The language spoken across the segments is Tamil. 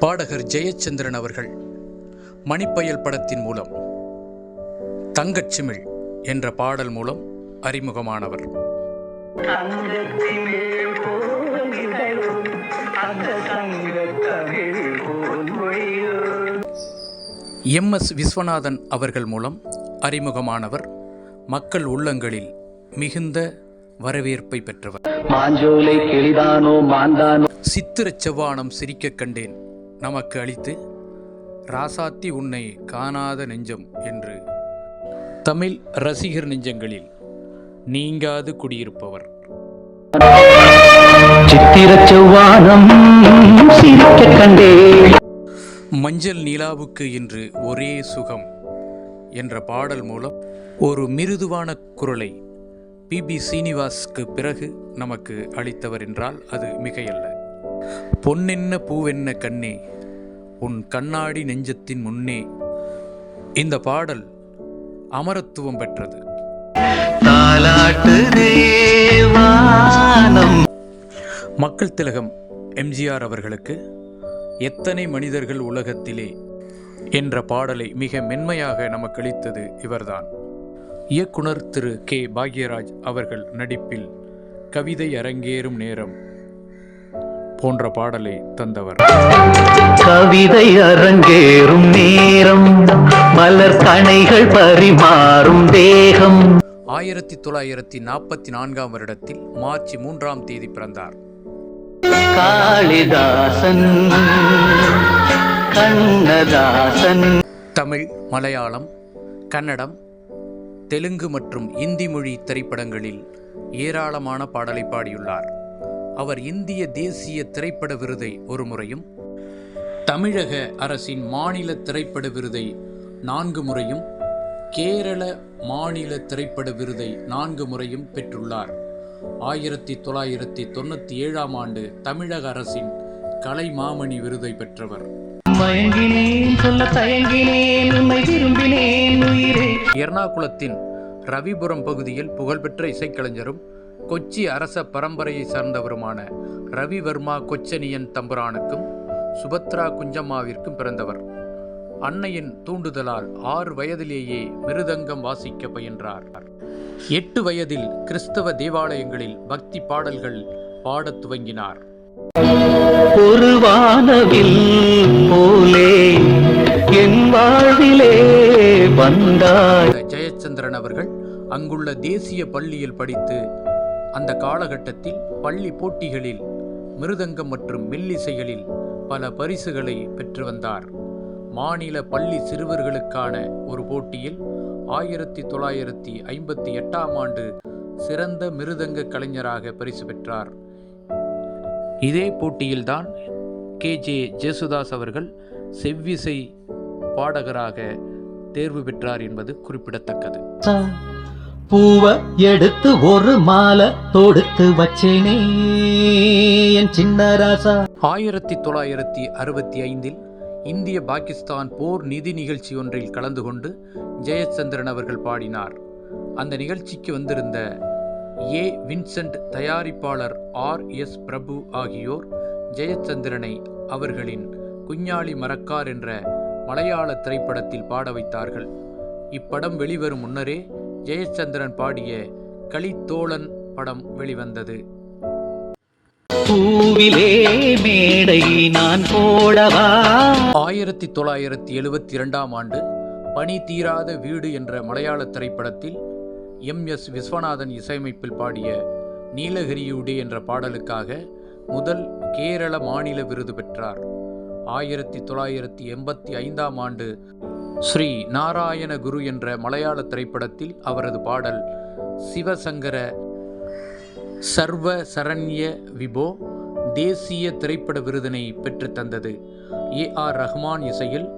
பாடகர் ஜெயச்சந்திரன் அவர்கள் மணிப்பயல் படத்தின் மூலம் தங்கச்சிமிழ் என்ற பாடல் மூலம் அறிமுகமானவர். எம் எஸ் விஸ்வநாதன் அவர்கள் மூலம் அறிமுகமானவர் மக்கள் உள்ளங்களில் மிகுந்த வரவேற்பை பெற்றவர். மாஞ்சோலை கிளிதானோ மாந்தானோ. சித்திரச் செவ்வானம் சிரிக்கக் கண்டேன். நமக்கு அளித்து ராசாத்தி உன்னை காணாத நெஞ்சம் என்று. தமிழ் ரசிகர் நெஞ்சங்களில் நீங்காது குடியிருப்பவர். மஞ்சள் நிலாவுக்கு இன்று ஒரே சுகம் என்ற பாடல் மூலம் ஒரு மிருதுவான குரலை பிபி சீனிவாஸ்க்கு பிறகு நமக்கு அளித்தவர் என்றால் அது மிகையல்ல. பொன்னென்ன பூவென்ன கண்ணே உன் கண்ணாடி நெஞ்சத்தின் முன்னே. இந்த பாடல் அமரத்துவம் பெற்றது. மக்கள் திலகம் எம்ஜிஆர் அவர்களுக்கு எத்தனை மனிதர்கள் உலகத்திலே என்ற பாடலை மிக மென்மையாக நமக்கு அளித்தது இவர்தான். இயக்குனர் திரு கே பாக்யராஜ் அவர்கள் நடிப்பில் கவிதை அரங்கேறும் நேரம் போன்ற பாடலை தந்தவர். கவிதை அரங்கேறும் நேரம் மலர் கணைகள் பரிமாறும் தேகம். ஆயிரத்தி தொள்ளாயிரத்தி நாற்பத்தி நான்காம் வருடத்தில் மார்ச் மூன்றாம் தேதி பிறந்தார். காளிதாசன் கண்ணதாசன். தமிழ் மலையாளம் கன்னடம் தெலுங்கு மற்றும் இந்தி மொழி திரைப்படங்களில் ஏராளமான பாடலை பாடியுள்ளார். அவர் இந்திய தேசிய திரைப்பட விருதை ஒரு முறையும் தமிழக அரசின் மாநில திரைப்பட விருதை நான்கு முறையும் கேரள மாநில திரைப்பட விருதை நான்கு முறையும் பெற்றுள்ளார். ஆயிரத்தி தொள்ளாயிரத்தி தொண்ணூற்றி ஏழாம் ஆண்டு தமிழக அரசின் கலைமாமணி விருதை பெற்றவர். எர்ணாகுளத்தின் ரவிபுரம் பகுதியில் புகழ்பெற்ற இசைக்கலைஞரும் கொச்சி அரச பரம்பரையை சார்ந்தவருமான ரவிவர்மா கொச்சனியன் தம்புரானுக்கும் சுபத்ரா குஞ்சம்மாவிற்கும் பிறந்தவர். அன்னையின் தூண்டுதலால் ஆறு வயதிலேயே மிருதங்கம் வாசிக்க பயின்றார். எட்டு வயதில் கிறிஸ்தவ தேவாலயங்களில் பக்தி பாடல்கள் பாடத் துவங்கினார். ஒரு வானவில் போலே என் வாழ்விலே வந்தாய். ஜெயச்சந்திரன் அவர்கள் அங்குள்ள தேசிய பள்ளியில் படித்து அந்த காலகட்டத்தில் பள்ளி போட்டிகளில் மிருதங்கம் மற்றும் மெல்லிசைகளில் பல பரிசுகளை பெற்று வந்தார். மாநில பள்ளி சிறுவர்களுக்கான ஒரு போட்டியில் ஆயிரத்தி தொள்ளாயிரத்தி ஐம்பத்தி எட்டாம் ஆண்டு சிறந்த மிருதங்க கலைஞராக பரிசு பெற்றார். இதே போட்டியில்தான் கே. ஜே. ஜேசுதாஸ் அவர்கள் செவ்விசை பாடகராக தேர்வு பெற்றார் என்பது குறிப்பிடத்தக்கது. பூவ எடுத்து ஒரு மாலை தொடுத்து வச்சேனே என் சின்ன ராசா. ஆயிரத்தி தொள்ளாயிரத்தி அறுபத்தி ஐந்தில் இந்திய பாகிஸ்தான் போர் நிதி நிகழ்ச்சி ஒன்றில் கலந்து கொண்டு ஜெயச்சந்திரன் அவர்கள் பாடினார். அந்த நிகழ்ச்சிக்கு வந்திருந்த ஏ. வின்சென்ட் தயாரிப்பாளர் ஆர். எஸ். பிரபு ஆகியோர் ஜெயச்சந்திரனை அவர்களின் குஞ்ஞாளி மரக்கார் என்ற மலையாள திரைப்படத்தில் பாட வைத்தார்கள். இப்படம் வெளிவரும் முன்னரே ஜெயச்சந்திரன் பாடிய களித்தோழன் படம் வெளிவந்தது. பூவிலே மேடை நான் போடவா? ஆயிரத்தி தொள்ளாயிரத்தி எழுபத்தி இரண்டாம் ஆண்டு பனி தீராத வீடு என்ற மலையாள திரைப்படத்தில் எம். எஸ். விஸ்வநாதன் இசையமைப்பில் பாடிய நீலகிரியுடே என்ற பாடலுக்காக முதல் கேரள மாநில விருது பெற்றார். ஆயிரத்தி தொள்ளாயிரத்தி எண்பத்தி ஐந்தாம் ஆண்டு ஸ்ரீ நாராயண குரு என்ற மலையாள திரைப்படத்தில் அவரது பாடல் சிவசங்கர சர்வ சரண்ய விபோ தேசிய திரைப்பட விருதினை பெற்றுத் தந்தது. ஏ ஆர் ரஹ்மான் இசையில்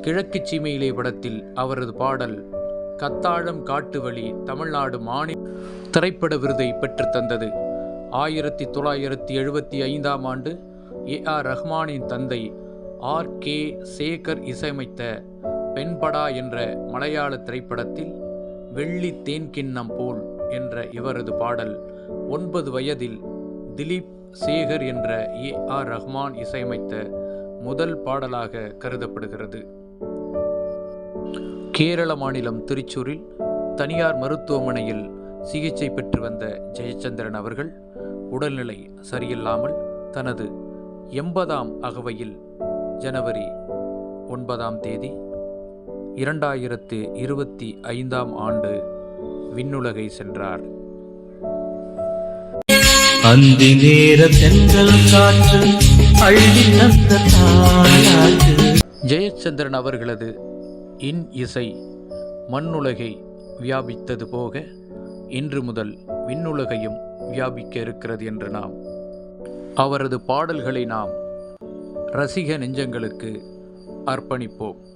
கிழக்கு சீமையிலே படத்தில் அவரது பாடல் கத்தாழம் காட்டு வழி தமிழ்நாடு மாநில திரைப்பட விருதை பெற்றுத்தந்தது ஆயிரத்தி தொள்ளாயிரத்தி எழுபத்தி ஐந்தாம் ஆண்டு ஏ ஆர் ரஹ்மானின் தந்தை ஆர் கே சேகர் இசையமைத்த பெண்படா என்ற மலையாள திரைப்படத்தில் வெள்ளி தேன்கிண்ணம் போல் என்ற இவரது பாடல் ஒன்பது வயதில் திலீப் சேகர் என்ற ஏ ஆர் ரஹ்மான் இசையமைத்த முதல் பாடலாக கருதப்படுகிறது. கேரள மாநிலம் திருச்சூரில் தனியார் மருத்துவமனையில் சிகிச்சை பெற்று வந்த ஜெயச்சந்திரன் அவர்கள் உடல்நிலை சரியில்லாமல் தனது எண்பதாம் அகவையில் ஜனவரி ஒன்பதாம் தேதி இரண்டாயிரத்து இருபத்தி ஐந்தாம் ஆண்டு விண்ணுலகை சென்றார். அந்தி நேர தென்றல் காற்று அள்ளி தந்த தாயாட்டு ஜெயச்சந்திரன் அவர்களது இன் இசை மண்ணுலகை வியாபித்தது போக இன்று முதல் விண்ணுலகையும் வியாபிக்க இருக்கிறது என்று நாம் அவரது பாடல்களை நாம் ரசிக நெஞ்சங்களுக்கு அர்ப்பணிப்போம்.